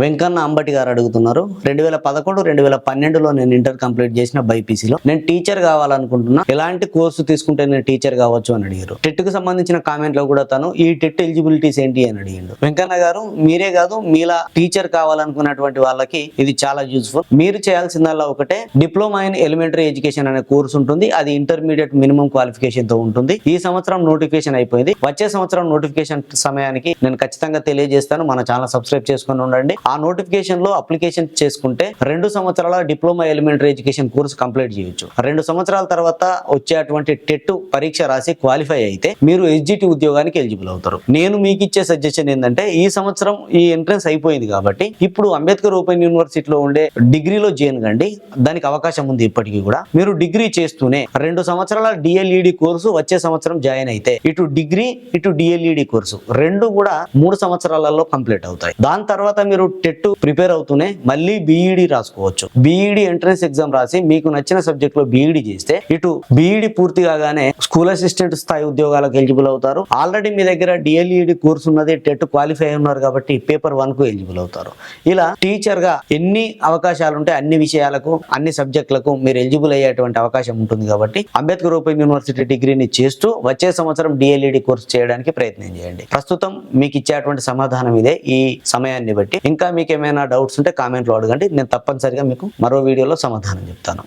వెంకన్న అంబటి గారు అడుగుతున్నారు. రెండు వేల పదకొండు రెండు వేల పన్నెండులో నేను ఇంటర్ కంప్లీట్ చేసిన బైపీసీలో. నేను టీచర్ కావాలనుకుంటున్నా. ఎలాంటి కోర్సు తీసుకుంటే నేను టీచర్ కావచ్చు అని అడిగారు. టెట్కు సంబంధించిన కామెంట్లో కూడా తను ఈ టెట్ ఎలిజిబిలిటీస్ ఏంటి? అని అడిగిండు. వెంకన్న గారు మీరే కాదు మీలా టీచర్ కావాలనుకున్నటువంటి వాళ్ళకి ఇది చాలా యూస్ఫుల్ మీరు చేయాల్సిందల్లా ఒకటే డిప్లొమా ఇన్ ఎలిమెంటరీ ఎడ్యుకేషన్ అనే కోర్స్ ఉంటుంది. అది ఇంటర్మీడియట్ మినిమం క్వాలిఫికేషన్తో ఉంటుంది. ఈ సంవత్సరం నోటిఫికేషన్ అయిపోయింది. వచ్చే సంవత్సరం నోటిఫికేషన్ సమయానికి నేను ఖచ్చితంగా తెలియజేస్తాను. మన ఛానల్ సబ్స్క్రైబ్ చేసుకొని ఉండండి. ఆ నోటిఫికేషన్లో అప్లికేషన్ చేసుకుంటే రెండు సంవత్సరాల diploma elementary education course complete చేయొచ్చు. రెండు సంవత్సరాల తర్వాత వచ్చేటువంటి టెట్ పరీక్ష రాసి క్వాలిఫై అయితే మీరు ఎస్జిటి ఉద్యోగానికి ఎలిజిబుల్ అవుతారు. నేను మీకు ఇచ్చే సజెషన్ ఏంటంటే ఈ సంవత్సరం ఈ ఎంట్రన్స్ అయిపోయింది కాబట్టి ఇప్పుడు అంబేద్కర్ ఓపెన్ యూనివర్సిటీలో ఉండే డిగ్రీలో చేయండి కండి. దానికి అవకాశం ఉంది ఇప్పటికీ కూడా. మీరు డిగ్రీ చేస్తూనే రెండు సంవత్సరాల డిఎల్ఈడి కోర్సు వచ్చే సంవత్సరం జాయిన్ అయితే ఇటు డిగ్రీ ఇటు డిఎల్ఈడి కోర్సు రెండు కూడా మూడు సంవత్సరాలలో కంప్లీట్ అవుతాయి. దాని తర్వాత మీరు టెట్ ప్రిపేర్ అవుతూనే మళ్ళీ బీఈడి రాసుకోవచ్చు. బీఈడి ఎంట్రన్స్ ఎగ్జామ్ రాసి మీకు నచ్చిన సబ్జెక్ట్లో బీఈడి చేస్తే ఇటు బీఈడి పూర్తి కాగానే స్కూల్ అసిస్టెంట్ స్థాయి ఉద్యోగాలకు ఎలిజిబుల్ అవుతారు. ఆల్రెడీ మీ దగ్గర డిఎల్ఈడి కోర్సు ఉన్నది టెట్ క్వాలిఫై ఉన్నారు కాబట్టి పేపర్ వన్కు ఎలిజిబుల్ అవుతారు. ఇలా టీచర్గా ఎన్ని అవకాశాలు ఉంటే అన్ని విషయాలకు అన్ని సబ్జెక్టులకు మీరు ఎలిజిబుల్ అయ్యేటువంటి అవకాశం ఉంటుంది కాబట్టి అంబేద్కర్ ఓపెన్ యూనివర్సిటీ డిగ్రీని చేస్తూ వచ్చే సంవత్సరం డిఎల్ఈడి కోర్సు చేయడానికి ప్రయత్నం చేయండి. ప్రస్తుతం మీకు ఇచ్చేటువంటి సమాధానం ఇదే ఈ సమయాన్ని బట్టి. ఇంకా మీకు ఏమైనా డౌట్స్ ఉంటే కామెంట్లో అడగండి. నేను తప్పనిసరిగా మీకు మరో వీడియోలో సమాధానం చెప్తాను.